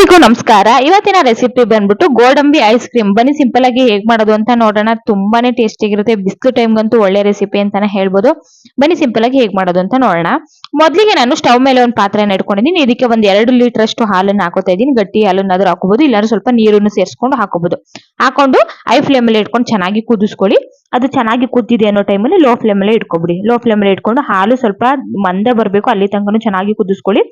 ಎಲ್ರಿಗೂ ನಮಸ್ಕಾರ. ಇವತ್ತಿನ ರೆಸಿಪಿ ಬಂದ್ಬಿಟ್ಟು ಗೋಡಂಬಿ ಐಸ್ ಕ್ರೀಮ್ ಬನ್ನಿ ಸಿಂಪಲ್ ಆಗಿ ಹೇಗ್ ಮಾಡೋದು ಅಂತ ನೋಡೋಣ. ತುಂಬಾನೇ ಟೇಸ್ಟಿ ಆಗಿರುತ್ತೆ. ಬಿಸ್ಲು ಟೈಮ್ಗಂತೂ ಒಳ್ಳೆ ರೆಸಿಪಿ ಅಂತಾನೆ ಹೇಳ್ಬೋದು. ಬನ್ನಿ ಸಿಂಪಲ್ ಆಗಿ ಹೇಗ್ ಮಾಡೋದು ಅಂತ ನೋಡೋಣ. ಮೊದಲಿಗೆ ನಾನು ಸ್ಟವ್ ಮೇಲೆ ಒಂದು ಪಾತ್ರೆನ ಇಟ್ಕೊಂಡಿದ್ದೀನಿ. ಇದಕ್ಕೆ ಒಂದ್ ಎರಡು ಲೀಟರ್ ಅಷ್ಟು ಹಾಲನ್ನ ಹಾಕೋತಾ ಇದ್ದೀನಿ. ಗಟ್ಟಿ ಹಾಲನ್ನಾದ್ರೂ ಹಾಕೋಬಹುದು ಇಲ್ಲಾಂದ್ರೆ ಸ್ವಲ್ಪ ನೀರನ್ನು ಸೇರಿಸ್ಕೊಂಡು ಹಾಕೋಬಹುದು ಹಾಕೊಂಡು ಐ ಫ್ಲೇಮ್ ಅಲ್ಲಿ ಇಟ್ಕೊಂಡು ಚೆನ್ನಾಗಿ ಕುದಿಸ್ಕೊಳ್ಳಿ. ಅದು ಚೆನ್ನಾಗಿ ಕುದ್ದಿದೆ ಅನ್ನೋ ಟೈಮಲ್ಲಿ ಲೋ ಫ್ಲೇಮ್ ಅಲ್ಲಿ ಇಟ್ಕೊಬಿಡಿ. ಲೋ ಫ್ಲೇಮ್ ಅಲ್ಲಿ ಇಟ್ಕೊಂಡು ಹಾಲು ಸ್ವಲ್ಪ ಮಂದ ಬರಬೇಕು, ಅಲ್ಲಿ ತನಕನೂ ಚೆನ್ನಾಗಿ ಕುದಿಸ್ಕೊಳ್ಳಿ.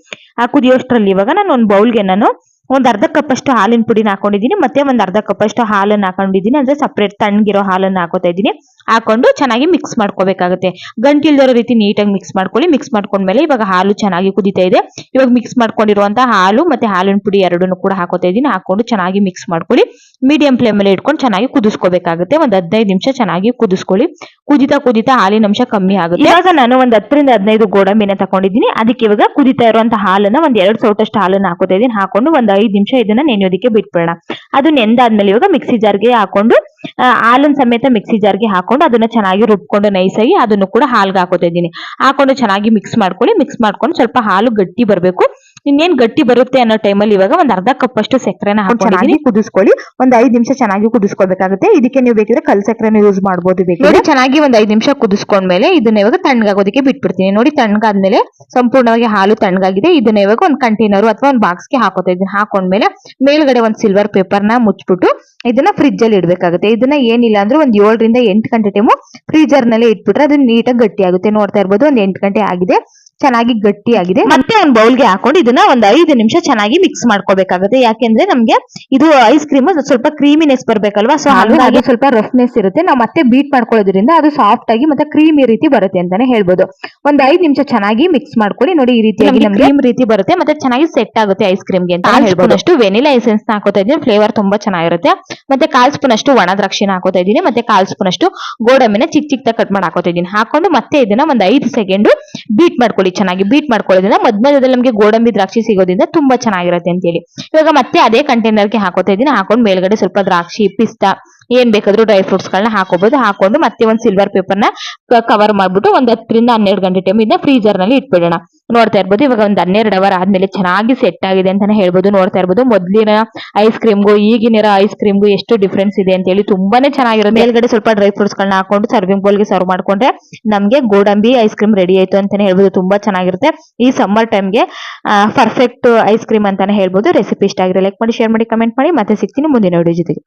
ಆ ಕುದಿಯೋಷ್ಟರಲ್ಲಿ ಇವಾಗ ನಾನು ಒಂದು ಬೌಲ್ಗೆ ನಾನು ಒಂದ್ ಅರ್ಧ ಕಪ್ ಅಷ್ಟು ಹಾಲಿನ ಪುಡಿನ ಹಾಕೊಂಡಿದ್ದೀನಿ, ಮತ್ತೆ ಒಂದ್ ಅರ್ಧ ಕಪ್ ಅಷ್ಟು ಹಾಲನ್ನ ಹಾಕೊಂಡಿದ್ದೀನಿ, ಅಂದ್ರೆ ಸಪ್ರೇಟ್ ತಣ್ಣಗಿರೋ ಹಾಲನ್ನ ಹಾಕೋತಾ ಇದ್ದೀನಿ. ಹಾಕೊಂಡು ಚೆನ್ನಾಗಿ ಮಿಕ್ಸ್ ಮಾಡ್ಕೋಬೇಕಾಗುತ್ತೆ. ಗಂಟಿಲ್ದಿರೋ ರೀತಿ ನೀಟಾಗಿ ಮಿಕ್ಸ್ ಮಾಡ್ಕೊಳ್ಳಿ. ಮಿಕ್ಸ್ ಮಾಡ್ಕೊಂಡ್ಮೇಲೆ ಇವಾಗ ಹಾಲು ಚೆನ್ನಾಗಿ ಕುದಿತಾ ಇದೆ. ಇವಾಗ ಮಿಕ್ಸ್ ಮಾಡ್ಕೊಂಡಿರುವಂತಹ ಹಾಲು ಮತ್ತೆ ಹಾಲಿನ ಪುಡಿ ಎರಡನ್ನು ಕೂಡ ಹಾಕೋತಾ ಇದ್ದೀನಿ. ಹಾಕೊಂಡು ಚೆನ್ನಾಗಿ ಮಿಕ್ಸ್ ಮಾಡ್ಕೊಳ್ಳಿ. ಮೀಡಿಯಂ ಫ್ಲೇಮ್ ಅಲ್ಲಿ ಇಟ್ಕೊಂಡು ಚೆನ್ನಾಗಿ ಕುದಿಸ್ಕೋಬೇಕಾಗುತ್ತೆ. ಒಂದು ಹದಿನೈದು ನಿಮಿಷ ಚೆನ್ನಾಗಿ ಕುದಿಸ್ಕೊಳ್ಳಿ. ಕುದಿತಾ ಕುದಿತಾ ಹಾಲಿನ ಅಂಶ ಕಮ್ಮಿ ಆಗುತ್ತೆ. ಇವಾಗ ನಾನು ಒಂದು ಹತ್ತರಿಂದ ಹದಿನೈದು ಗೋಡಂಬಿನ ತಗೊಂಡಿದ್ದೀನಿ ಅದಕ್ಕೆ ಇವಾಗ ಕುದಿತಾ ಇರುವಂತ ಹಾಲನ್ನ ಒಂದ್ ಎರಡು ಸೌಟಷ್ಟು ಹಾಲನ್ನ ಹಾಕೋತಾ ಇದ್ದೀನಿ. ಹಾಕೊಂಡು ಒಂದ್ ಐದು ನಿಮಿಷ ಇದನ್ನ ನೆನೆಯೋದಕ್ಕೆ ಬಿಟ್ಬಿಡೋಣ. ಅದು ನೆಂದಾದ್ಮೇಲೆ ಇವಾಗ ಮಿಕ್ಸಿ ಜಾರ್ಗೆ ಹಾಕೊಂಡು ಹಾಲನ್ ಸಮೇತ ಮಿಕ್ಸಿ ಜಾರ್ಗೆ ಹಾಕೊಂಡು ಅದನ್ನ ಚೆನ್ನಾಗಿ ರುಬ್ಕೊಂಡು ನೈಸಾಗಿ ಅದನ್ನು ಕೂಡ ಹಾಲ್ಗೆ ಹಾಕೋತಾ ಇದ್ದೀನಿ. ಹಾಕೊಂಡು ಚೆನ್ನಾಗಿ ಮಿಕ್ಸ್ ಮಾಡ್ಕೊಳ್ಳಿ ಮಿಕ್ಸ್ ಮಾಡ್ಕೊಂಡು ಸ್ವಲ್ಪ ಹಾಲು ಗಟ್ಟಿ ಬರಬೇಕು. ಇನ್ನೇನ್ ಗಟ್ಟಿ ಬರುತ್ತೆ ಅನ್ನೋ ಟೈಮಲ್ಲಿ ಇವಾಗ ಒಂದ್ ಅರ್ಧ ಕಪ್ ಅಷ್ಟು ಸಕ್ಕರೆನ ಹಾಕೊಂಡಿದ್ದೀನಿ ಕುದಿಸ್ಕೊಳ್ಳಿ. ಒಂದ್ ಐದ್ ನಿಮಿಷ ಚೆನ್ನಾಗಿ ಕುದಿಸ್ಕೊಳ್ಬೇಕಾಗುತ್ತೆ ಇದಕ್ಕೆ ನೀವು ಬೇಕಿದ್ರೆ ಕಲ್ ಸಕ್ಕರೆನ ಯೂಸ್ ಮಾಡಬಹುದು ನೋಡಿ ಚೆನ್ನಾಗಿ ಒಂದ್ ಐದ್ ನಿಮಿಷ ಕುದಿಸ್ಕೊಂಡ್ಮೇಲೆ ಇದನ್ನ ಇವಾಗ ತಣ್ಣಗಾಗೋದಕ್ಕೆ ಬಿಟ್ಬಿಡ್ತೀನಿ. ನೋಡಿ ತಣ್ಣಗಾದ್ಮೇಲೆ ಸಂಪೂರ್ಣವಾಗಿ ಹಾಲು ತಣ್ಣಗಾಗಿದೆ. ಇದನ್ನ ಇವಾಗ ಒಂದು ಕಂಟೈನರ್ ಅಥವಾ ಒಂದು ಬಾಕ್ಸ್ಗೆ ಹಾಕೋತಾ ಇದ್ದೀನಿ ಹಾಕೊಂಡ್ಮೇಲೆ ಮೇಲ್ಗಡೆ ಒಂದು ಸಿಲ್ವರ್ ಪೇಪರ್ನ ಮುಚ್ಬಿಟ್ಟು ಇದನ್ನ ಫ್ರಿಜ್ ಅಲ್ಲಿ ಇಡ್ಬೇಕಾಗುತ್ತೆ. ಇದನ್ನ ಏನಿಲ್ಲ ಅಂದ್ರೆ ಒಂದ್ ಏಳರಿಂದ ಎಂಟು ಗಂಟೆ ಟೈಮು ಫ್ರೀಜರ್ನಲ್ಲಿ ಇಟ್ಬಿಟ್ರೆ ಅದು ನೀಟಾಗಿ ಗಟ್ಟಿ ಆಗುತ್ತೆ ನೋಡ್ತಾ ಇರ್ಬೋದು ಒಂದ್ ಎಂಟು ಗಂಟೆ ಆಗಿದೆ. ಚೆನ್ನಾಗಿ ಗಟ್ಟಿಯಾಗಿದೆ. ಮತ್ತೆ ಒಂದು ಬೌಲ್ಗೆ ಹಾಕೊಂಡು ಇದನ್ನ ಒಂದ್ ಐದು ನಿಮಿಷ ಚೆನ್ನಾಗಿ ಮಿಕ್ಸ್ ಮಾಡ್ಕೋಬೇಕಾಗುತ್ತೆ. ಯಾಕೆಂದ್ರೆ ನಮ್ಗೆ ಇದು ಐಸ್ ಕ್ರೀಮ್ ಸ್ವಲ್ಪ ಕ್ರೀಮಿನೆಸ್ ಬರ್ಬೇಕಲ್ವಾ? ಸೊ ಹಾಗಾಗಿ ಸ್ವಲ್ಪ ರಫ್ನೆಸ್ ಇರುತ್ತೆ. ನಾವು ಮತ್ತೆ ಬೀಟ್ ಮಾಡ್ಕೊಳ್ಳೋದ್ರಿಂದ ಅದು ಸಾಫ್ಟ್ ಆಗಿ ಮತ್ತೆ ಕ್ರೀಮಿ ರೀತಿ ಬರುತ್ತೆ ಅಂತಾನೆ ಹೇಳ್ಬೋದು. ಒಂದ್ ಐದ್ ನಿಮಿಷ ಚೆನ್ನಾಗಿ ಮಿಕ್ಸ್ ಮಾಡ್ಕೊಳ್ಳಿ. ನೋಡಿ ಈ ರೀತಿಯಾಗಿ ನಮ್ಗೆ ಕ್ರೀಮ್ ರೀತಿ ಬರುತ್ತೆ ಮತ್ತೆ ಚೆನ್ನಾಗಿ ಸೆಟ್ ಆಗುತ್ತೆ ಐಸ್ ಕ್ರೀಮ್ಗೆ ಅಂತ ಹೇಳ್ಬೋದು. ಅಷ್ಟು ವೆನಿಲಾ ಎಸೆನ್ಸ್ ಹಾಕೋತಾ ಇದೀನಿ ಫ್ಲೇವರ್ ತುಂಬಾ ಚೆನ್ನಾಗಿರುತ್ತೆ. ಮತ್ತೆ ಕಾಲ್ ಸ್ಪೂನ್ ಅಷ್ಟು ಒಣ ದ್ರಾಕ್ಷಿನ ಹಾಕೋತಾ ಇದ್ದೀನಿ. ಮತ್ತೆ ಕಾಲ್ ಸ್ಪೂನ್ ಅಷ್ಟು ಗೋಡಂಬಿನ ಚಿಕ್ಕ ಚಿಕ್ಕ ಕಟ್ ಮಾಡಿ ಹಾಕೋತಾ ಇದೀನಿ ಹಾಕೊಂಡು ಮತ್ತೆ ಇದನ್ನ ಒಂದ್ ಐದು ಸೆಕೆಂಡ್ ಬೀಟ್ ಮಾಡ್ಕೊಳ್ಳಿ. ಚೆನ್ನಾಗಿ ಬೀಟ್ ಮಾಡ್ಕೊಳ್ಳೋದ್ರಿಂದ ಮಧ್ಯದಲ್ಲಿ ನಮಗೆ ಗೋಡಂಬಿ ದ್ರಾಕ್ಷಿ ಸಿಗೋದ್ರಿಂದ ತುಂಬಾ ಚೆನ್ನಾಗಿರುತ್ತೆ ಅಂತ ಹೇಳಿ ಇವಾಗ ಮತ್ತೆ ಅದೇ ಕಂಟೈನರ್ಗೆ ಹಾಕೋತಾ ಇದ್ದೀನಿ. ಹಾಕೊಂಡು ಮೇಲ್ಗಡೆ ಸ್ವಲ್ಪ ದ್ರಾಕ್ಷಿ, ಪಿಸ್ತಾ, ಏನ್ ಬೇಕಾದ್ರೂ ಡ್ರೈ ಫ್ರೂಟ್ಸ್ ಗಳನ್ನ ಹಾಕೋಬಹುದು ಹಾಕೊಂಡು ಮತ್ತೆ ಒಂದ್ ಸಿಲ್ವರ್ನ ಕವರ್ ಮಾಡ್ಬಿಟ್ಟು ಒಂದ್ ಹತ್ತರಿಂದ ಹನ್ನೆರಡು ಗಂಟೆ ಟೈಮ್ ಇದನ್ನ ಫ್ರೀಜರ್ನಲ್ಲಿ ಇಟ್ಬಿಡೋಣ. ನೋಡ್ತಾ ಇರ್ಬೋದು. ಇವಾಗ ಒಂದು ಹನ್ನೆರಡು ಅವರ್ ಆದ್ಮೇಲೆ ಚೆನ್ನಾಗಿ ಸೆಟ್ ಆಗಿದೆ ಅಂತಾನೆ ಹೇಳ್ಬೋದು. ನೋಡ್ತಾ ಇರ್ಬೋದು. ಮೊದ್ಲಿನ ಐಸ್ ಕ್ರೀಮ್ಗೂ ಈಗಿನ ಐಸ್ ಕ್ರೀಮ್ಗೂ ಎಷ್ಟು ಡಿಫ್ರೆನ್ಸ್ ಇದೆ ಅಂತ ಹೇಳಿ ತುಂಬಾನೇ ಚೆನ್ನಾಗಿರುತ್ತೆ. ಮೇಲ್ಗಡೆ ಸ್ವಲ್ಪ ಡ್ರೈ ಫ್ರೂಟ್ಸ್ ಗಳನ್ನ ಹಾಕೊಂಡು ಸರ್ವಿಂಗ್ ಬೋಲ್ಗೆ ಸರ್ವ್ ಮಾಡ್ಕೊಂಡ್ರೆ ನಮ್ಗೆ ಗೋಡಂಬಿ ಐಸ್ ಕ್ರೀಮ್ ರೆಡಿ ಆಯ್ತು ಅಂತಾನೆ ಹೇಳ್ಬೋದು. ತುಂಬಾ ಚೆನ್ನಾಗಿರುತ್ತೆ. ಈ ಸಮ್ಮರ್ ಟೈಮ್ಗೆ ಪರ್ಫೆಕ್ಟ್ ಐಸ್ ಕ್ರೀಮ್ ಅಂತಾನೆ ಹೇಳ್ಬೋದು. ರೆಸಿಪಿ ಇಷ್ಟ ಆಗಿರೋ ಲೈಕ್ ಮಾಡಿ ಶೇರ್ ಮಾಡಿ ಕಮೆಂಟ್ ಮಾಡಿ. ಮತ್ತೆ ಸಿಗ್ತೀನಿ ಮುಂದಿನ ವಿಡಿಯೋ ಜೊತೆಗೆ.